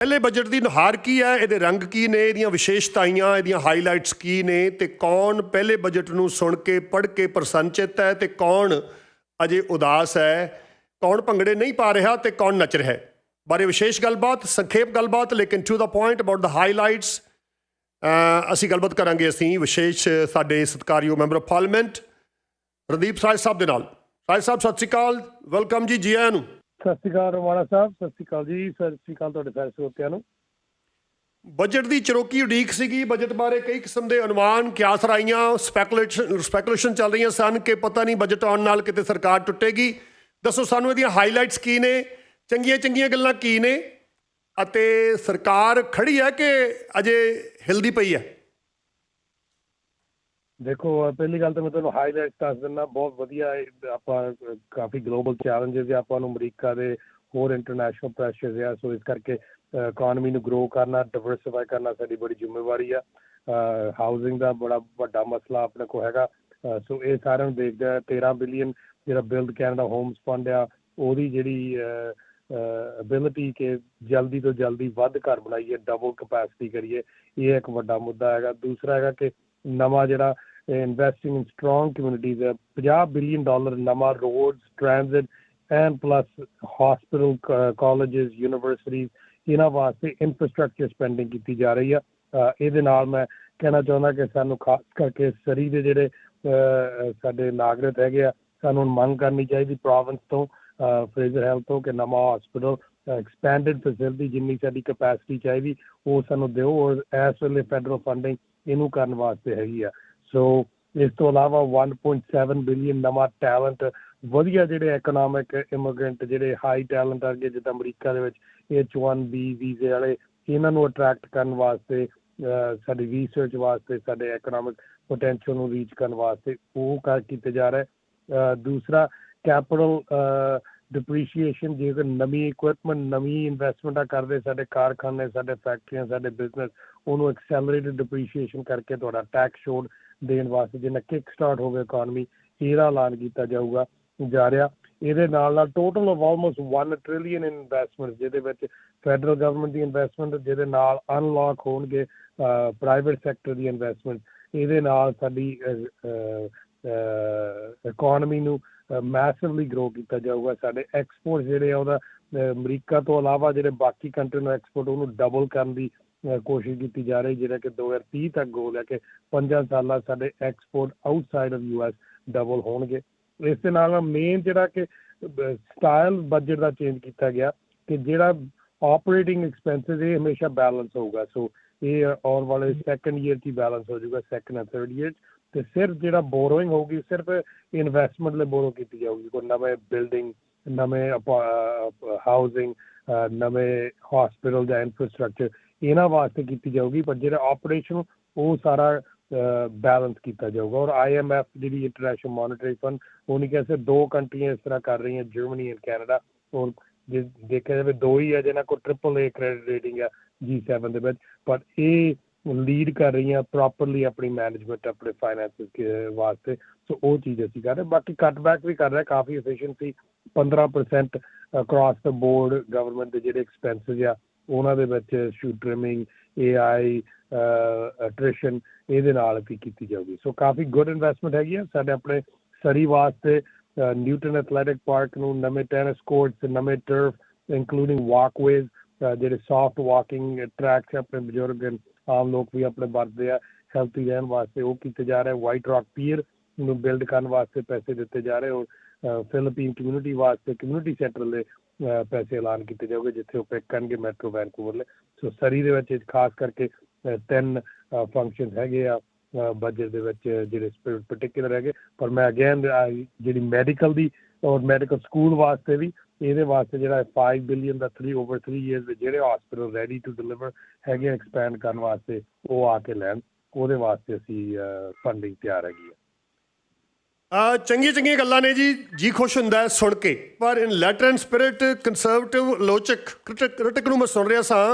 ਪਹਿਲੇ ਬਜਟ ਦੀ ਨੁਹਾਰ ਕੀ ਹੈ? ਇਹਦੇ ਰੰਗ ਕੀ ਨੇ? ਇਹਦੀਆਂ ਵਿਸ਼ੇਸ਼ਤਾਈਆਂ, ਇਹਦੀਆਂ ਹਾਈਲਾਈਟਸ ਕੀ ਨੇ? ਤੇ ਕੌਣ ਪਹਿਲੇ ਬਜਟ ਨੂੰ ਸੁਣ ਕੇ, ਪੜ੍ਹ ਕੇ ਪ੍ਰਸੰਚਿਤ ਹੈ ਤੇ ਕੌਣ ਅਜੇ ਉਦਾਸ ਹੈ? ਕੌਣ ਭੰਗੜੇ ਨਹੀਂ ਪਾ ਰਿਹਾ ਤੇ ਕੌਣ ਨੱਚ ਰਿਹਾ ਹੈ? ਬਾਰੇ ਵਿਸ਼ੇਸ਼ ਗੱਲਬਾਤ, ਸੰਖੇਪ ਗੱਲਬਾਤ, ਲੇਕਿਨ to the point about the highlights ਅਸੀਂ ਗੱਲਬਾਤ ਕਰਾਂਗੇ ਅਸੀਂ ਵਿਸ਼ੇਸ਼ ਸਾਡੇ ਸਤਿਕਾਰਯੋਗ ਮੈਂਬਰ ਆਫ ਪਾਰਲੀਮੈਂਟ ਰਦੀਪ ਸਾਜ ਸਾਹਿਬ ਦੇ ਨਾਲ। ਸਾਜ ਸਾਹਿਬ, ਸਤਿ ਸ਼੍ਰੀ ਅਕਾਲ। ਵੈਲਕਮ ਜੀ ਜੀ ਆਇਆਂ ਨੂੰ। ਸਤਿ ਸ਼੍ਰੀ ਅਕਾਲ ਰਮਾਣਾ ਸਾਹਿਬ, ਸਤਿ ਸ਼੍ਰੀ ਅਕਾਲ ਜੀ, ਸਤਿ ਸ਼੍ਰੀ ਅਕਾਲ ਤੁਹਾਡੇ ਸਾਰੇ ਸਰੋਤਿਆਂ ਨੂੰ। ਬਜਟ ਦੀ ਚਰੋਕੀ ਉਡੀਕ ਸੀਗੀ, ਬਜਟ ਬਾਰੇ ਕਈ ਕਿਸਮ ਦੇ ਅਨੁਮਾਨ, ਕਿਆਸ ਰਾਈਆਂ ਸਪੈਕੂਲੇਸ਼ਨ ਸਪੈਕੂਲੇਸ਼ਨ ਚੱਲ ਰਹੀਆਂ ਸਨ ਕਿ ਪਤਾ ਨਹੀਂ ਬਜਟ ਆਉਣ ਨਾਲ ਕਿਤੇ ਸਰਕਾਰ ਟੁੱਟੇਗੀ। ਦੱਸੋ ਸਾਨੂੰ ਇਹਦੀਆਂ ਹਾਈਲਾਈਟਸ ਕੀ ਨੇ ਚੰਗੀਆਂ ਚੰਗੀਆਂ ਗੱਲਾਂ ਕੀ ਨੇ, ਅਤੇ ਸਰਕਾਰ ਖੜੀ ਹੈ ਕਿ ਅਜੇ ਹਿਲਦੀ ਪਈ ਹੈ? ਦੇਖੋ ਪਹਿਲੀ ਗੱਲ ਤਾਂ ਮੈਂ ਤੁਹਾਨੂੰ ਹਾਈਲਾਈਟ ਦੱਸ ਦਿੰਦਾ, ਬਹੁਤ ਵਧੀਆ ਆਪਾਂ ਕਾਫੀ ਗਲੋਬਲ ਚੈਲੰਜਸ ਆ ਆਪਾਂ ਨੂੰ ਅਮਰੀਕਾ ਦੇ ਹੋਰ ਇੰਟਰਨੈਸ਼ਨਲ ਪ੍ਰੈਸ਼ਰਸ ਆ, ਸੋ ਇਸ ਕਰਕੇ ਇਕਨੋਮੀ ਨੂੰ ਗਰੋ ਕਰਨਾ ਡਿਵਰਸਿਫਾਈ ਕਰਨਾ ਸਾਡੀ ਬੜੀ ਜ਼ਿੰਮੇਵਾਰੀ ਆ। ਹਾਊਸਿੰਗ ਦਾ ਬੜਾ ਵੱਡਾ ਮਸਲਾ ਆਪਣੇ ਕੋਲ ਹੈਗਾ। ਸੋ ਇਹ ਸਾਰਿਆਂ ਨੂੰ ਦੇਖਦੇ ਆ 13 ਬਿਲੀਅਨ ਜਿਹੜਾ ਬਿਲਡ ਕੈਨੇਡਾ ਹੋਮਸ ਫੰਡ ਆ, ਉਹਦੀ ਜਿਹੜੀ ਅਬਿਲਿਟੀ ਕਿ ਜਲਦੀ ਤੋਂ ਜਲਦੀ ਵੱਧ ਘਰ ਬਣਾਈਏ ਡਬਲ ਕਪੈਸਿਟੀ ਕਰੀਏ, ਇਹ ਇੱਕ ਵੱਡਾ ਮੁੱਦਾ ਹੈਗਾ। ਦੂਸਰਾ ਹੈਗਾ ਕਿ ਨਵਾਂ ਜਿਹੜਾ ਇਨਵੈਸਟਿੰਗ ਇਨ ਸਟਰੋਂਗ ਕਮਿਊਨਿਟੀਜ਼ ਹੈ 50 ਬਿਲੀਅਨ ਡਾਲਰ ਨਵਾਂ roads transit and plus hospital colleges universities ਇਹਨਾਂ ਵਾਸਤੇ ਇਨਫਰਾਸਟ੍ਰਕਚਰ ਸਪੈਂਡਿੰਗ ਕੀਤੀ ਜਾ ਰਹੀ ਆ ਇਹਦੇ ਨਾਲ ਮੈਂ ਕਹਿਣਾ ਚਾਹੁੰਦਾ ਕਿ ਸਾਨੂੰ ਖਾਸ ਕਰਕੇ ਸਰੀ ਦੇ ਜਿਹੜੇ ਸਾਡੇ ਨਾਗਰਿਕ ਹੈਗੇ ਆ ਸਾਨੂੰ ਹੁਣ ਮੰਗ ਕਰਨੀ ਚਾਹੀਦੀ ਪ੍ਰੋਵਿੰਸ ਤੋਂ ਫਰੇਜ਼ਰ ਹੈਲਥ ਤੋਂ ਕਿ ਨਵਾਂ ਹਸਪੀਟਲ ਐਕਸਪੈਂਡਡ ਫੈਸਿਲਿਟੀ ਜਿੰਨੀ ਸਾਡੀ ਕਪੈਸਿਟੀ ਚਾਹੀਦੀ ਉਹ ਸਾਨੂੰ ਦਿਓ ਔਰ ਇਸ ਵੇਲੇ ਫੈਡਰਲ ਫੰਡਿੰਗ ਇਹਨੂੰ ਕਰਨ ਵਾਸਤੇ ਹੈਗੀ ਆ ਇਸ ਤੋਂ ਇਲਾਵਾ 1.7 ਬਿਲੀਅਨ ਨਵਾਂ ਟੈਲੈਂਟ ਵਧੀਆ ਜਿਹੜੇ ਇਕਨੋਮਿਕ ਇਮੀਗ੍ਰੈਂਟ ਜਿਹੜੇ ਹਾਈ ਟੈਲੈਂਟ ਅਰਗੇ ਜਿੱਦਾਂ ਅਮਰੀਕਾ ਦੇ ਵਿੱਚ H1B ਵੀਜ਼ੇ ਵਾਲੇ, ਇਹਨਾਂ ਨੂੰ ਅਟਰੈਕਟ ਕਰਨ ਵਾਸਤੇ ਸਾਡੀ ਰਿਸਰਚ ਵਾਸਤੇ, ਸਾਡੇ ਇਕਨੋਮਿਕ ਪੋਟੈਂਸ਼ੀਅਲ ਨੂੰ ਰੀਚ ਕਰਨ ਵਾਸਤੇ ਉਹ ਕਰ ਕੀਤੇ ਜਾ ਰਿਹਾ। ਦੂਸਰਾ ਕੈਪੀਟਲ ਡਿਪਰੀਸ਼ੀਏਸ਼ਨ ਜੇਕਰ ਨਵੀਂ ਇਕਵਿਪਮੈਂਟ ਨਵੀਂ ਇਨਵੈਸਟਮੈਂਟਾਂ ਕਰਦੇ ਸਾਡੇ ਕਾਰਖਾਨੇ, ਸਾਡੇ ਫੈਕਟਰੀਆਂ ਸਾਡੇ ਬਿਜ਼ਨਸ ਉਹਨੂੰ ਐਕਸੈਲਰੇਟਡ ਡਿਪਰੀਸ਼ੀਏਸ਼ਨ ਕਰਕੇ ਤੁਹਾਡਾ ਟੈਕਸ ਛੋੜ ਦੇਣ ਵਾਸਤੇ ਜਿੰਨਾ ਕਿਕ ਸਟਾਰਟ ਹੋ ਗਿਆ ਇਕਨੋਮੀ ਇਹਦਾ ਐਲਾਨ ਕੀਤਾ ਜਾਊਗਾ, ਜਾ ਰਿਹਾ। ਇਹਦੇ ਨਾਲ ਨਾਲ total of almost 1 trillion investment ਜਿਹਦੇ ਵਿੱਚ ਫੈਡਰਲ ਗਵਰਨਮੈਂਟ ਦੀ ਇਨਵੈਸਟਮੈਂਟ ਜਿਹਦੇ ਨਾਲ ਅਨਲੌਕ ਹੋਣਗੇ ਪ੍ਰਾਈਵੇਟ ਸੈਕਟਰ ਦੀ ਇਨਵੈਸਟਮੈਂਟ ਇਹਦੇ ਨਾਲ ਸਾਡੀ ਇਕਨੋਮੀ ਨੂੰ ਮੈਸਿਵਲੀ ਗਰੋ ਕੀਤਾ ਜਾਊਗਾ। ਸਾਡੇ ਐਕਸਪੋਰਟ ਜਿਹੜੇ ਆ ਉਹਦਾ ਅਮਰੀਕਾ ਤੋਂ ਇਲਾਵਾ ਜਿਹੜੇ ਬਾਕੀ ਕੰਟਰੀ ਨੂੰ ਐਕਸਪੋਰਟ ਉਹਨੂੰ ਡਬਲ ਕਰਨ ਦੀ ਕੋਸ਼ਿਸ਼ ਕੀਤੀ ਜਾ ਰਹੀ ਜਿਹੜਾ ਕਿ 2030 ਤੱਕ ਗੋਲ ਹੈ ਕਿ 5 ਸਾਲਾਂ ਸਾਡੇ export outside of US double ਹੋਣਗੇ। ਇਸ ਦੇ ਨਾਲ ਮੇਨ ਜਿਹੜਾ ਕਿ ਸਟਾਈਲ ਬਜਟ ਦਾ ਚੇਂਜ ਕੀਤਾ ਗਿਆ ਕਿ ਜਿਹੜਾ ਆਪਰੇਟਿੰਗ ਐਕਸਪੈਂਸਸ ਇਹ ਹਮੇਸ਼ਾ ਬੈਲੈਂਸ ਹੋਊਗਾ। ਸੋ ਇਹ ਆਉਣ ਵਾਲੇ ਸੈਕੰਡ ਈਅਰ 'ਚ ਬੈਲੈਂਸ ਹੋ ਜਾਊਗਾ ਸੈਕੰਡ ਐਂਡ ਥਰਡ ਈਅਰ ਤੇ ਸਿਰਫ ਜਿਹੜਾ ਬੋਰੋਇੰਗ ਹੋਊਗੀ ਸਿਰਫ ਇਨਵੈਸਟਮੈਂਟ ਲਈ ਬੋਰੋ ਕੀਤੀ ਜਾਊਗੀ। ਕੋਈ ਨਵੇਂ ਬਿਲਡਿੰਗ ਨਵੇਂ ਹਾਊਸਿੰਗ ਨਵੇਂ ਹਸਪੀਟਲ ਦਾ ਇਨਫਰਾਸਟ੍ਰਕਚਰ ਇਹਨਾਂ ਵਾਸਤੇ ਕੀਤੀ ਜਾਊਗੀ, ਪਰ ਜਿਹੜਾ ਆਪਰੇਸ਼ਨ ਉਹ ਸਾਰਾ ਬੈਲੈਂਸ ਕੀਤਾ ਜਾਊਗਾ। ਔਰ ਆਈਐਮਐਫ ਜਿਹੜੀ ਇੰਟਰਨੈਸ਼ਨਲ ਮੋਨਿਟਰੀ ਫੰਡ ਉਹਨੇ ਕਿਹਾ ਸੀ ਦੋ ਕੰਟਰੀਆਂ ਇਸ ਤਰ੍ਹਾਂ ਕਰ ਰਹੀਆਂ ਜਰਮਨੀ ਐਂਡ ਕੈਨੇਡਾ ਔਰ ਜੇ ਦੇਖਿਆ ਜਾਵੇ, ਦੋ ਹੀ ਹੈ ਜਿਹਨਾਂ ਕੋਲ ਟ੍ਰਿਪਲ ਏ ਕ੍ਰੈਡਿਟ ਰੇਟਿੰਗ ਹੈ G7 ਦੇ ਵਿੱਚ। ਪਰ ਇਹ ਲੀਡ ਕਰ ਰਹੀਆਂ ਪ੍ਰੋਪਰਲੀ ਆਪਣੀ ਮੈਨੇਜਮੈਂਟ ਆਪਣੇ ਫਾਈਨੈਂਸਿਸ ਵਾਸਤੇ। ਸੋ ਉਹ ਚੀਜ਼ ਅਸੀਂ ਕਰ ਰਹੇ। ਬਾਕੀ ਕੱਟਬੈਕ ਵੀ ਕਰ ਰਹੇ, ਕਾਫੀ efficiency 15% across the board government ਦੇ ਜਿਹੜੇ ਐਕਸਪੈਂਸਸ ਆ ਉਹਨਾਂ ਦੇ ਵਿੱਚ ਸ਼ੂ ਟ੍ਰਿਮਿੰਗ ਏਆਈ ਅਟ੍ਰੀਸ਼ਨ ਇਹਦੇ ਨਾਲ ਵੀ ਕੀਤੀ ਜਾਊਗੀ। ਸੋ ਕਾਫੀ ਗੁੱਡ ਇਨਵੈਸਟਮੈਂਟ ਹੈਗੀ ਆ। ਸਾਡੇ ਆਪਣੇ ਸਰੀ ਵਾਸਤੇ ਨਿਊਟਨ ਐਥਲੈਟਿਕ ਪਾਰਕ ਨੂੰ ਨਵੇਂ ਟੈਨਿਸ ਕੋਰਟਸ ਨਵੇਂ ਟਰਫ ਇਨਕਲੂਡਿੰਗ ਵਾਕਵੇਜ਼ ਜਿਹੜੇ ਸੌਫਟ ਵਾਕਿੰਗ ਟਰੈਕਸ ਆਪਣੇ ਬਜ਼ੁਰਗ ਆਮ ਲੋਕ ਵੀ ਆਪਣੇ ਵਰਤਦੇ ਆ ਹੈਲਥੀ ਰਹਿਣ ਵਾਸਤੇ ਉਹ ਕੀਤੇ ਜਾ ਰਹੇ ਵਾਈਟ ਰਾਕ ਪੀਅਰ ਨੂੰ ਬਿਲਡ ਕਰਨ ਵਾਸਤੇ ਪੈਸੇ ਦਿੱਤੇ ਜਾ ਰਹੇ ਔਰ ਫਿਲੀਪੀਨ ਕਮਿਊਨਿਟੀ ਵਾਸਤੇ ਕਮਿਊਨਿਟੀ ਸੈਂਟਰ ਦੇ ਪੈਸੇ ਐਲਾਨ ਕੀਤੇ ਜਾਓਗੇ, ਜਿੱਥੇ ਉਹ ਪਿਕ ਕਰਨਗੇ ਮੈਟਰੋ ਵੈਨਕੂਵਰ ਲਈ ਸੋ ਸਰੀ ਦੇ ਵਿੱਚ ਖਾਸ ਕਰਕੇ ਤਿੰਨ ਫੰਕਸ਼ਨ ਹੈਗੇ ਆ ਬਜਟ ਦੇ ਵਿੱਚ ਜਿਹੜੇ ਪਾਰਟਿਕੂਲਰ ਹੈਗੇ। ਪਰ ਮੈਂ ਅਗੇਨ ਜਿਹੜੀ ਮੈਡੀਕਲ ਦੀ ਔਰ ਮੈਡੀਕਲ ਸਕੂਲ ਵਾਸਤੇ ਵੀ, ਇਹਦੇ ਵਾਸਤੇ ਜਿਹੜਾ 5 ਬਿਲੀਅਨ ਦਾ 3 ਓਵਰ 3 ਇਅਰਸ ਦੇ ਜਿਹੜੇ ਹਸਪੀਟਲ ਰੈਡੀ ਟੂ ਡਿਲੀਵਰ ਹੈਗੇ ਐਕਸਪੈਂਡ ਕਰਨ ਵਾਸਤੇ, ਉਹ ਆ ਕੇ ਲੈਣ। ਉਹਦੇ ਵਾਸਤੇ ਅਸੀਂ ਫੰਡਿੰਗ ਤਿਆਰ ਹੈਗੀ ਹੈ ਆ ਚੰਗੀਆਂ ਚੰਗੀਆਂ ਗੱਲਾਂ ਨੇ ਜੀ ਜੀ ਖੁਸ਼ ਹੁੰਦਾ ਸੁਣ ਕੇ। ਪਰ in letter and spirit conservative ਲੋਚਕ critic ਨੂੰ ਮੈਂ ਸੁਣ ਰਿਹਾ ਸਾਂ।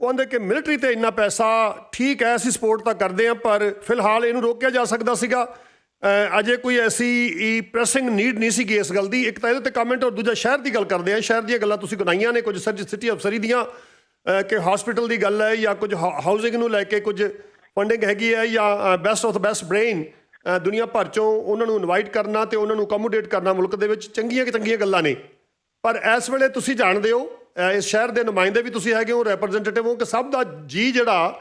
ਉਹ ਕਹਿੰਦੇ ਕਿ ਮਿਲਟਰੀ ਤੇ ਇੰਨਾ ਪੈਸਾ ਠੀਕ ਹੈ, ਅਸੀਂ ਸਪੋਰਟ ਤਾਂ ਕਰਦੇ ਹਾਂ, ਪਰ ਫਿਲਹਾਲ ਇਹਨੂੰ ਰੋਕਿਆ ਜਾ ਸਕਦਾ ਸੀਗਾ। ਅਜੇ ਕੋਈ ਐਸੀ ਪ੍ਰੈਸਿੰਗ ਨੀਡ ਨਹੀਂ ਸੀਗੀ ਇਸ ਗੱਲ ਦੀ। ਇੱਕ ਤਾਂ ਇਹਦੇ ਤੇ ਕਮੈਂਟ ਔਰ ਦੂਜਾ ਸ਼ਹਿਰ ਦੀ ਗੱਲ ਕਰਦੇ ਆ ਸ਼ਹਿਰ ਦੀਆਂ ਗੱਲਾਂ ਤੁਸੀਂ ਗੁਨਾਈਆਂ ਨੇ, ਕੁਝ ਸਿਟੀ ਅਫਸਰੀ ਦੀਆਂ। ਕਿ ਹਸਪੀਟਲ ਦੀ ਗੱਲ ਹੈ ਜਾਂ ਕੁਝ ਹਾਊਸਿੰਗ ਨੂੰ ਲੈ ਕੇ ਕੁਝ ਫੰਡਿੰਗ ਹੈਗੀ ਹੈ ਜਾਂ best of the best brain ਦੁਨੀਆ ਭਰ ਚੋਂ ਉਹਨਾਂ ਨੂੰ ਇਨਵਾਈਟ ਕਰਨਾ ਤੇ ਉਹਨਾਂ ਨੂੰ ਅਕੋਮੋਡੇਟ ਕਰਨਾ ਮੁਲਕ ਦੇ ਵਿੱਚ ਚੰਗੀਆਂ ਕਿ ਚੰਗੀਆਂ ਗੱਲਾਂ ਨੇ। ਪਰ ਇਸ ਵੇਲੇ ਤੁਸੀਂ ਜਾਣਦੇ ਹੋ ਇਸ ਸ਼ਹਿਰ ਦੇ ਨੁਮਾਇੰਦੇ ਵੀ ਤੁਸੀਂ ਹੈਗੇ ਹੋ ਰਿਪਰੈਜ਼ੈਂਟੇਟਿਵ ਹੋ ਕਿ ਸਭ ਦਾ ਜੀ ਜਿਹੜਾ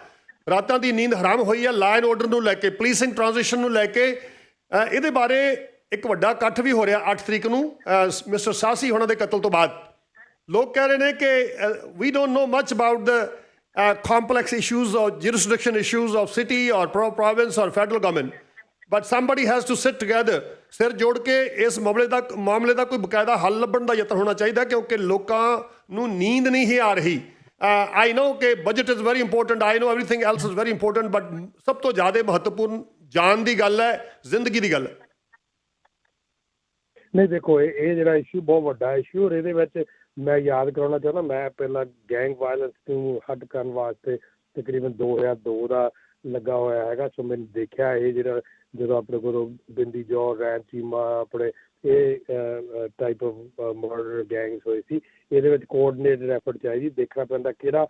ਰਾਤਾਂ ਦੀ ਨੀਂਦ ਹਰਾਮ ਹੋਈ ਹੈ ਲਾਅ ਐਂਡ ਆਰਡਰ ਨੂੰ ਲੈ ਕੇ ਪੁਲਿਸਿੰਗ ਟ੍ਰਾਂਜੀਸ਼ਨ ਨੂੰ ਲੈ ਕੇ ਇਹਦੇ ਬਾਰੇ ਇੱਕ ਵੱਡਾ ਇਕੱਠ ਵੀ ਹੋ ਰਿਹਾ 8 ਤਰੀਕ ਨੂੰ ਮਿਸਟਰ ਸਾਸੀ ਹੋਣਾ ਦੇ ਕਤਲ ਤੋਂ ਬਾਅਦ। ਲੋਕ ਕਹਿ ਰਹੇ ਨੇ ਕਿ we don't know much about the complex issues or jurisdiction issues of city or pro- province or federal government but somebody has to sit together. ਸਿਰ ਜੋੜ ਕੇ ਇਸ ਮਾਮਲੇ ਦਾ ਮਾਮਲੇ ਦਾ ਕੋਈ ਬਕਾਇਦਾ ਹੱਲ ਲੱਭਣ ਦਾ ਯਤਨ ਹੋਣਾ ਚਾਹੀਦਾ ਕਿਉਂਕਿ ਲੋਕਾਂ ਨੂੰ ਨੀਂਦ ਨਹੀਂ ਆ ਰਹੀ। ਆਈ ਨੋ ਕਿ budget is very important I know everything else is very important but ਸਭ ਤੋਂ ਜ਼ਿਆਦਾ ਮਹੱਤਵਪੂਰਨ ਜਾਨ ਦੀ ਗੱਲ ਹੈ, ਜ਼ਿੰਦਗੀ ਦੀ ਗੱਲ ਹੈ। ਨਹੀਂ ਦੇਖੋ, ਇਹ ਇਹ ਜਿਹੜਾ ਇਸ਼ੂ ਬਹੁਤ ਵੱਡਾ ਇਸ਼ੂ ਔਰ ਇਹਦੇ ਵਿੱਚ ਮੈਂ ਯਾਦ ਕਰਾਉਣਾ ਚਾਹੁੰਦਾ, ਮੈਂ ਪਹਿਲਾਂ ਗੈਂਗ ਵਾਇਲੈਂਸ ਨੂੰ ਹੱਦ ਕਰਨ ਵਾਸਤੇ ਤਕਰੀਬਨ 2002 ਦਾ ਲੱਗਾ ਹੋਇਆ ਹੈਗਾ, ਸੋ ਮੈਨੂੰ ਦੇਖਿਆ ਇਹ ਜਿਹੜਾ ਜਦੋਂ ਆਪਣੇ ਕੋਲ ਬਿੰਦੀ ਜੌਰ ਰੈਨ ਚੀਮਾ, ਆਪਣੇ ਇਹ ਟਾਈਪ ਆਫ ਮਰਡਰ ਗੈਂਗਸ ਹੋਏ ਸੀ, ਇਹਦੇ ਵਿੱਚ ਕੋਆਰਡੀਨੇਟਡ ਐਫਰਟ ਚਾਹੀਦੀ, ਦੇਖਣਾ ਪੈਂਦਾ ਕਿਹੜਾ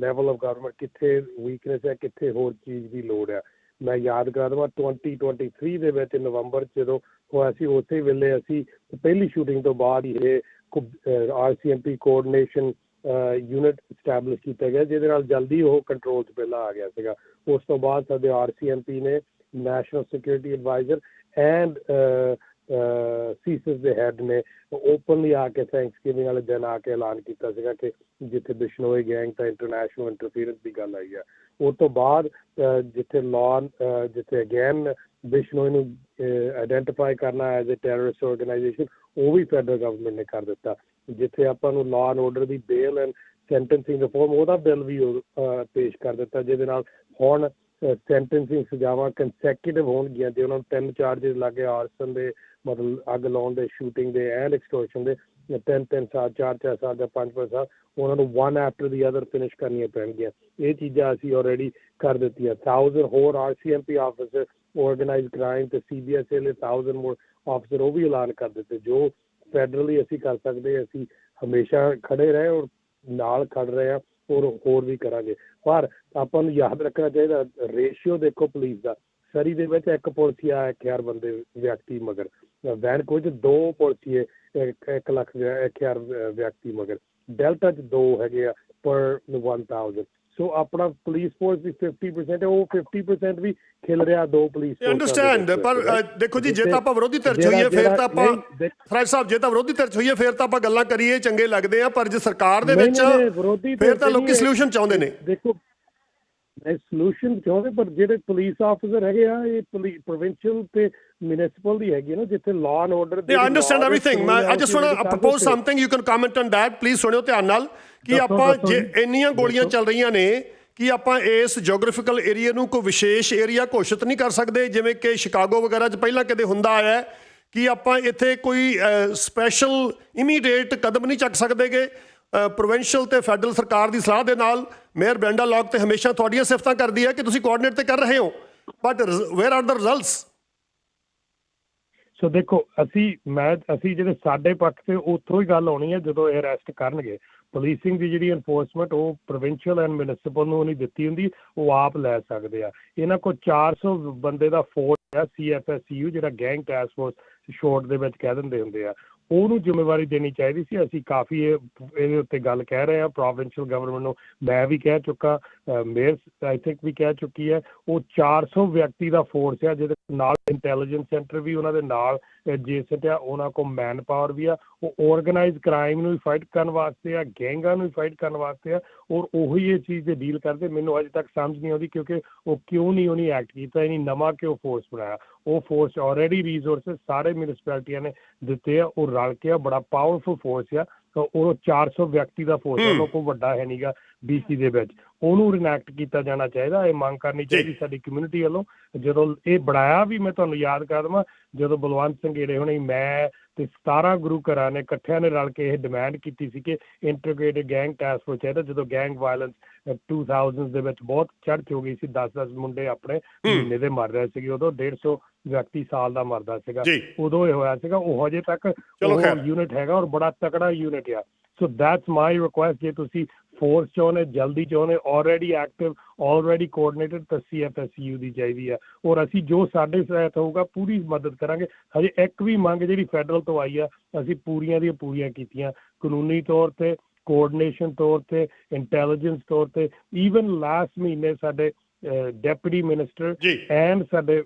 ਲੈਵਲ ਆਫ ਗਵਰਨਮੈਂਟ ਕਿੱਥੇ ਵੀਕਨੈਸ ਹੈ, ਕਿੱਥੇ ਹੋਰ ਚੀਜ਼ ਦੀ ਲੋੜ ਹੈ। ਮੈਂ ਯਾਦ ਕਰਾ ਦਵਾਂ 2023 ਦੇ ਵਿੱਚ ਨਵੰਬਰ ਜਦੋਂ ਹੋਇਆ ਸੀ, ਉਸੇ ਵੇਲੇ ਅਸੀਂ ਪਹਿਲੀ ਸ਼ੂਟਿੰਗ ਤੋਂ ਬਾਅਦ ਹੀ ਇਹ ਆਰਸੀਐਮਪੀ ਕੋਆਰਡੀਨੇਸ਼ਨ ਯੂਨਿਟ ਸਟੈਬਲਿਸ਼ ਕੀਤਾ ਗਿਆ, ਜਿਹਦੇ ਨਾਲ ਜਲਦੀ ਉਹ ਕੰਟਰੋਲ 'ਚ ਪਹਿਲਾਂ ਆ ਗਿਆ ਸੀਗਾ। ਉਸ ਤੋਂ ਬਾਅਦ ਸਾਡੇ ਆਰਸੀਐਮਪੀ ਨੇ national security adviser and CSIS ਦੇ ਹੈਡ ਨੇ ਓਪਨਲੀ ਆ ਕੇ ਥੈਂਕਸਗਿਵਿੰਗ ਵਾਲੇ ਦਿਨ ਆ ਕੇ ਐਲਾਨ ਕੀਤਾ ਸੀਗਾ ਕਿ ਜਿੱਥੇ ਬਿਸ਼ਨੋਈ ਗੈਂਗ ਤਾਂ ਇੰਟਰਨੈਸ਼ਨਲ ਇੰਟਰਫੀਰੈਂਸ ਦੀ ਗੱਲ ਆਈ ਆ। ਉਸ ਤੋਂ ਬਾਅਦ ਜਿੱਥੇ ਲਾਅ ਜਿੱਥੇ ਅਗੇਨ ਬਿਸ਼ਨੋਈ ਨੂੰ ਆਇਡੈਂਟੀਫਾਈ ਕਰਨਾ ਐਜ਼ ਅ ਟੈਰਰਿਸਟ ਆਰਗੇਨਾਈਜੇਸ਼ਨ ਉਹ ਵੀ ਫੈਡਰਲ ਗਵਰਨਮੈਂਟ ਨੇ ਕਰ ਦਿੱਤਾ। ਜਿੱਥੇ ਆਪਾਂ ਨੂੰ ਲਾਅ ਐਂਡ ਆਰਡਰ ਦੀ ਬੇਲ ਐਂਡ ਸੈਂਟੈਂਸਿੰਗ ਰਿਫਾਰਮ ਉਹਦਾ ਬਿੱਲ ਵੀ ਪੇਸ਼ ਕਰ ਦਿੱਤਾ, ਜਿਹਦੇ ਨਾਲ ਹੁਣ ਸੈਂਟੈਂਸਿੰਗ ਸਜ਼ਾਵਾਂ ਕੰਸੈਕਿਊਟਿਵ ਹੋਣਗੀਆਂ ਜੇ ਉਹਨਾਂ ਨੂੰ ਤਿੰਨ ਚਾਰजेस ਲੱਗੇ ਆਰਸਨ ਦੇ, ਮਤਲਬ ਅੱਗ ਲਾਉਣ ਦੇ ਸ਼ੂਟਿੰਗ ਦੇ ਐਂਡ ਐਕਸਟੋਰਸ਼ਨ ਦੇ, ਤਿੰਨ ਤਿੰਨ ਸਾਲ, ਚਾਰ ਚਾਰ ਸਾਲ ਜਾਂ ਪੰਜ ਪੰਜ ਸਾਲ ਉਹਨਾਂ ਨੂੰ one after the other finish ਕਰਨੀਆਂ ਪੈਣਗੀਆਂ। ਇਹ ਚੀਜ਼ਾਂ ਅਸੀਂ ਆਲਰੇਡੀ ਕਰ ਦਿੱਤੀਆਂ। 1000 ਹੋਰ ਆਰਸੀਐਮਪੀ ਆਫਿਸਰ ਆਰਗੇਨਾਈਜ਼ ਕ੍ਰਾਈਮ ਤੇ ਸੀਬੀਐਸਏ ਲਈ 1000 ਮੋਰ ਆਫਿਸਰ ਉਹ ਵੀ ਐਲਾਨ ਕਰ ਦਿੱਤੇ, ਜੋ ਫੈਡਰਲੀ ਅਸੀਂ ਕਰ ਸਕਦੇ ਅਸੀਂ ਹਮੇਸ਼ਾ ਖੜੇ ਰਹੇ ਔਰ ਨਾਲ ਖੜ ਰਹੇ ਹਾਂ। ਔਰ ਹੋਰ ਵੀ ਕਰਾਂਗੇ। ਪਰ ਆਪਾਂ ਨੂੰ ਯਾਦ ਰੱਖਣਾ ਚਾਹੀਦਾ ਰੇਸ਼ੀਓ ਦੇਖੋ ਪੁਲਿਸ ਦਾ। ਸਰੀ ਦੇ ਵਿੱਚ ਇੱਕ ਪੁਲਸੀਆ ਇੱਕ ਹਜ਼ਾਰ ਬੰਦੇ, ਵਿਅਕਤੀ ਮਗਰ। ਵੈਨ ਚ ਦੋ ਪੁਲਸੀਏ ਇੱਕ ਲੱਖ, ਇੱਕ ਹਜ਼ਾਰ ਵਿਅਕਤੀ ਮਗਰ। ਡੈਲਟਾ 'ਚ ਦੋ ਹੈਗੇ ਆ ਪਰ 1000 ਸੋ ਆਪਣਾ ਪੁਲਿਸ ਫੋਰਸ ਵੀ 50% ਹੈ ਉਹ 50% ਵੀ ਖਿਲ ਰਿਹਾ ਦੋ ਪੁਲਿਸ I understand ਪਰ ਦੇਖੋ ਜੀ ਜੇ ਤਾਂ ਆਪਾਂ ਵਿਰੋਧੀ ਧਿਰ ਚ ਹੋਈਏ ਫਿਰ ਤਾਂ ਆਪਾਂ ਫਰਾਜ ਸਾਹਿਬ ਜੇ ਤਾਂ ਵਿਰੋਧੀ ਧਿਰ ਚ ਹੋਈਏ ਫਿਰ ਤਾਂ ਆਪਾਂ ਗੱਲਾਂ ਕਰੀਏ ਚੰਗੇ ਲੱਗਦੇ ਆ ਪਰ ਜੇ ਸਰਕਾਰ ਦੇ ਵਿੱਚ ਫਿਰ ਤਾਂ ਲੋਕੀ ਸੋਲੂਸ਼ਨ ਚਾਹੁੰਦੇ ਨੇ। ਦੇਖੋ ਇਹ ਸੋਲੂਸ਼ਨ ਚਾਹੁੰਦੇ ਪਰ ਜਿਹੜੇ ਪੁਲਿਸ ਆਫੀਸਰ ਹੈਗੇ ਆ ਇਹ ਪ੍ਰੋਵਿੰਸ਼ੀਅਲ ਤੇ ਮਿਊਨਿਸਪਲ ਦੀ ਹੈਗੀ ਨਾ ਜਿੱਥੇ law and order understand everything. ਮੈਂ I just want to propose something. You can comment on that. Please ਸੁਣਿਓ ਧਿਆਨ ਨਾਲ ਕਿ ਆਪਾਂ ਜੇ ਜੀ। ਇੰਨੀਆਂ ਗੋਲੀਆਂ ਚੱਲ ਰਹੀਆਂ ਨੇ ਕਿ ਆਪਾਂ ਇਸ ਜੀਓਗ੍ਰਾਫਿਕਲ ਏਰੀਆ ਨੂੰ ਕੋਈ ਵਿਸ਼ੇਸ਼ ਏਰੀਆ ਘੋਸ਼ਿਤ ਨਹੀਂ ਕਰ ਸਕਦੇ ਜਿਵੇਂ ਕਿ ਸ਼ਿਕਾਗੋ ਵਗੈਰਾ 'ਚ ਪਹਿਲਾਂ ਕਦੇ ਹੁੰਦਾ ਆਇਆ ਹੈ ਕਿ ਆਪਾਂ ਇੱਥੇ ਕੋਈ ਸਪੈਸ਼ਲ ਇਮੀਡੀਏਟ ਕਦਮ ਨਹੀਂ ਚੱਕ ਸਕਦੇਗੇ ਪ੍ਰੋਵਿੰਸ਼ੀਅਲ ਤੇ ਫੈਡਰਲ ਸਰਕਾਰ ਦੀ ਸਲਾਹ ਦੇ ਨਾਲ ਮੇਅਰ ਬੈਂਡਾ ਲੌਕ ਤੇ ਹਮੇਸ਼ਾ ਤੁਹਾਡੀਆਂ ਸਿਫਤਾਂ ਕਰਦੀ ਹੈ ਕਿ ਤੁਸੀਂ ਕੋਆਰਡੀਨੇਟ ਤੇ ਕਰ ਰਹੇ ਹੋ but where are the results so ਦੇਖੋ, ਅਸੀਂ, ਮੈਂ, ਅਸੀਂ ਜਿਹੜੇ ਸਾਡੇ ਪੱਖ ਤੇ ਉੱਥੋਂ ਹੀ ਗੱਲ ਆਉਣੀ ਹੈ ਜਦੋਂ ਇਹ ਅਰੈਸਟ ਕਰਨਗੇ। ਪੁਲਿਸਿੰਗ ਦੀ ਜਿਹੜੀ ਐਨਫੋਰਸਮੈਂਟ ਉਹ ਪ੍ਰੋਵਿੰਸ਼ੀਅਲ ਐਂਡ ਮਿਊਨਿਸਪਲ ਨੂੰ ਨਹੀਂ ਦਿੱਤੀ ਹੁੰਦੀ, ਉਹ ਆਪ ਲੈ ਸਕਦੇ ਆ। ਇਹਨਾਂ ਕੋਲ 400 ਬੰਦੇ ਦਾ ਫੋਰਸ ਹੈ ਸੀਐਫਐਸਯੂ ਜਿਹੜਾ ਗੈਂਗ ਟਾਸਕ ਫੋਰਸ ਸ਼ੋਰਟ ਦੇ ਵਿੱਚ ਕਹਿ ਦਿੰਦੇ ਹੁੰਦੇ ਆ। ਉਹਨੂੰ ਜ਼ਿੰਮੇਵਾਰੀ ਦੇਣੀ ਚਾਹੀਦੀ ਸੀ। ਅਸੀਂ ਕਾਫੀ ਇਹ, ਇਹਦੇ ਉੱਤੇ ਗੱਲ ਕਹਿ ਰਹੇ ਹਾਂ। ਪ੍ਰੋਵਿੰਸ਼ੀਅਲ ਗਵਰਨਮੈਂਟ ਨੂੰ ਮੈਂ ਵੀ ਕਹਿ ਚੁੱਕਾ ਮੇਅਰ ਆਈ ਥਿੰਕ ਵੀ ਕਹਿ ਚੁੱਕੀ ਹੈ। ਉਹ 400 ਵਿਅਕਤੀ ਦਾ ਫੋਰਸ ਹੈ ਜਿਹਦੇ ਨਾਲ ਇੰਟੈਲੀਜੈਂਸ ਸੈਂਟਰ ਵੀ ਉਹਨਾਂ ਦੇ ਨਾਲ ਐਡਜੇਸੈਂਟ ਆ ਉਹਨਾਂ ਕੋਲ ਮੈਨ ਪਾਵਰ ਵੀ ਆ ਉਹ ਆਰਗੇਨਾਈਜ਼ ਕ੍ਰਾਈਮ ਨੂੰ ਫਾਈਟ ਕਰਨ ਵਾਸਤੇ ਆ ਗੈਂਗਾਂ ਨੂੰ ਫਾਈਟ ਕਰਨ ਵਾਸਤੇ ਆ ਔਰ ਉਹੀ ਇਹ ਚੀਜ਼ ਤੇ ਡੀਲ ਕਰਦੇ ਮੈਨੂੰ ਅਜੇ ਤੱਕ ਸਮਝ ਨਹੀਂ ਆਉਂਦੀ ਕਿਉਂਕਿ ਉਹ ਕਿਉਂ ਨਹੀਂ ਉਹਨੇ ਐਕਟ ਕੀਤਾ ਇਹਨੀ ਨਵਾਂ ਕਿਉਂ ਫੋਰਸ ਬਣਾਇਆ। ਉਹ ਫੋਰਸ ਆਲਰੇਡੀ ਰਿਸੋਰਸਸ ਸਾਰੇ ਮਿਊਨਿਸਪੈਲਿਟੀਆਂ ਨੇ ਦਿੱਤੇ ਆ ਉਹ ਰਲ ਕੇ ਆ ਬੜਾ ਪਾਵਰਫੁਲ ਫੋਰਸ ਆ ਤਾਂ ਉਹ 400 ਵਿਅਕਤੀ ਦਾ ਫੋਰਸ ਉਹਨਾਂ ਕੋਲ ਵੱਡਾ ਹੈ ਨਹੀਂਗਾ ਬੀਸੀ ਦੇ ਵਿੱਚ। ਉਹਨੂੰ ਰਿਨੈਕਟ ਕੀਤਾ ਜਾਣਾ ਚਾਹੀਦਾ। ਇਹ ਮੰਗ ਕਰਨੀ ਚਾਹੀਦੀ ਸਾਡੀ ਕਮਿਊਨਿਟੀ ਵੱਲੋਂ। ਜਦੋਂ ਇਹ ਬਣਾਇਆ ਵੀ ਮੈਂ ਤੁਹਾਨੂੰ ਯਾਦ ਕਰ ਦਵਾਂ ਜਦੋਂ ਬਲਵੰਤ ਸਿੰਘ ਏੜੇ ਹੁਣੇ ਮੈਂ ਤੇ 17 ਗੁਰੂ ਘਰਾਂ ਨੇ ਇਕੱਠਿਆਂ ਨੇ ਰਲ ਕੇ ਇਹ ਡਿਮਾਂਡ ਕੀਤੀ ਸੀ ਕਿ ਇੰਟੀਗ੍ਰੇਟਡ ਗੈਂਗ ਟਾਸਕ ਫੋਰਸ ਚਾਹੀਦਾ ਜਦੋਂ ਗੈਂਗ ਵਾਇਲੈਂਸ 2000s ਦੇ ਵਿੱਚ ਬਹੁਤ ਚੜ੍ਹ ਹੋ ਗਈ ਸੀ। 10-10 ਮੁੰਡੇ ਆਪਣੇ ਮਹੀਨੇ ਦੇ ਮਰ ਰਹੇ ਸੀਗੇ। ਉਦੋਂ 150 ਵਿਅਕਤੀ ਸਾਲ ਦਾ ਮਰਦਾ ਸੀਗਾ। ਉਦੋਂ ਇਹ ਹੋਇਆ ਸੀਗਾ। ਉਹ ਹਜੇ ਤੱਕ ਖੈਰ। ਯੂਨਿਟ ਹੈਗਾ ਔਰ ਬੜਾ ਤਕੜਾ ਯੂਨਿਟ ਆ। ਸੋ ਦੈਟਸ ਮਾਈ ਰਿਕੁਐਸਟ ਜੇ ਤੁਸੀਂ ਫੋਰਸ ਚਾਹੁੰਦੇ ਜਲਦੀ ਚਾਹੁੰਦੇ ਆਲਰੇਡੀ ਐਕਟਿਵ ਆਲਰੇਡੀ ਕੋਆਰਡੀਨੇਟਡ ਤਾਂ ਸੀਐਫਐਸਯੂ ਦੀ ਚਾਹੀਦੀ ਆ ਔਰ ਅਸੀਂ ਜੋ ਸਾਡੇ ਸਹਾਇਤ ਹੋਊਗਾ ਪੂਰੀ ਮਦਦ ਕਰਾਂਗੇ ਹਜੇ ਇੱਕ ਵੀ ਮੰਗ ਜਿਹੜੀ ਫੈਡਰਲ ਤੋਂ ਆਈ ਆ ਅਸੀਂ ਪੂਰੀਆਂ ਦੀਆਂ ਪੂਰੀਆਂ ਕੀਤੀਆਂ ਕਾਨੂੰਨੀ ਤੌਰ ਤੇ ਕੋਆਰਡੀਨੇਸ਼ਨ ਤੌਰ ਤੇ ਇੰਟੈਲੀਜੈਂਸ ਤੌਰ ਤੇ ਈਵਨ ਲਾਸਟ ਮਹੀਨੇ ਸਾਡੇ ਡਿਪਟੀ ਮਿਨਿਸਟਰ ਐਂਡ ਸਾਡੇ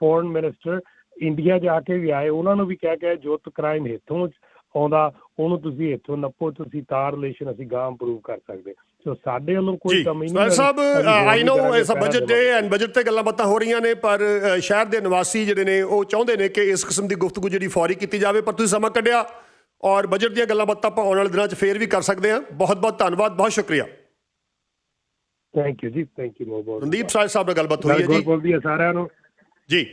ਫੋਰਨ ਮਿਨਿਸਟਰ ਇੰਡੀਆ ਜਾ ਕੇ ਵੀ ਆਏ ਉਹਨਾਂ ਨੂੰ ਵੀ ਕਹਿ ਕੇ ਜੁੱਤ ਕ੍ਰਾਈਮ ਇੱਥੋਂ ਆਉਂਦਾ ਉਹਨੂੰ ਤੁਸੀਂ ਇੱਥੋਂ ਨੱਪੋ ਤੁਸੀਂ ਤਾਰ ਰਿਲੇਸ਼ਨ ਅਸੀਂ ਗਾਂ ਇੰਪਰੂਵ ਕਰ ਸਕਦੇ ਸੋ ਸਾਡੇ ਵੱਲੋਂ ਕੋਈ ਕਮੀ ਨਹੀਂ ਸਰ ਸਾਹਿਬ ਆਈ ਨੋ ਇਸ ਬਜਟ ਦੇ ਡੇ ਐਂਡ ਬਜਟ ਤੇ ਗੱਲਾਂ ਬਾਤਾਂ ਹੋ ਰਹੀਆਂ ਨੇ ਪਰ ਸ਼ਹਿਰ ਦੇ ਨਿਵਾਸੀ ਜਿਹੜੇ ਨੇ ਉਹ ਚਾਹੁੰਦੇ ਨੇ ਕਿ ਇਸ ਕਿਸਮ ਦੀ ਗੁਫ਼ਤਗੂ ਜਿਹੜੀ ਫੌਰੀ ਕੀਤੀ ਜਾਵੇ ਪਰ ਤੁਸੀਂ ਸਮਾਂ ਕੱਢਿਆ ਔਰ ਬਜਟ ਦੀਆਂ ਗੱਲਾਂ ਬਾਤਾਂ ਆਪਾਂ ਆਉਣ ਵਾਲੇ ਦਿਨਾਂ 'ਚ ਫੇਰ ਵੀ ਕਰ ਸਕਦੇ ਹਾਂ। ਬਹੁਤ ਬਹੁਤ ਧੰਨਵਾਦ ਬਹੁਤ ਸ਼ੁਕਰੀਆ। ਥੈਂਕ ਯੂ ਜੀ ਥੈਂਕ ਯੂ ਬਹੁਤ ਬਹੁਤ ਰਣਦੀਪ ਸਾਹਿਬ ਨਾਲ ਗੱਲਬਾਤ ਹੋਈ ਹੈ ਜੀ। ਗੁਰਪੁਰਬ ਦੀਆਂ ਸਾਰਿਆਂ ਨੂੰ। ਜੀ।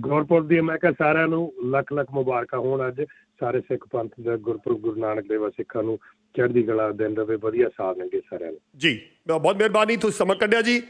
ਗੁਰਪੁਰਬ ਦੀ ਮੈਂ ਕਿਹਾ ਸਾਰਿਆਂ ਨੂੰ ਲੱਖ ਲੱਖ ਮੁਬਾਰਕਾਂ ਹੋਣ ਅੱਜ। ਸਾਰੇ ਸਿੱਖ ਪੰਥ ਦਾ ਗੁਰਪੁਰਬ ਗੁਰੂ ਨਾਨਕ ਦੇਵ ਸਿੱਖਾਂ ਨੂੰ ਚੜ੍ਹਦੀ ਕਲਾ ਦਿਨ ਰਵੇ ਵਧੀਆ ਸਾਥ ਲੰਗੇ ਸਾਰਿਆਂ ਨੂੰ। ਜੀ, ਬਹੁਤ ਮਿਹਰਬਾਨੀ, ਤੁਸੀਂ ਸਮਾਂ ਕੱਢਿਆ ਜੀ।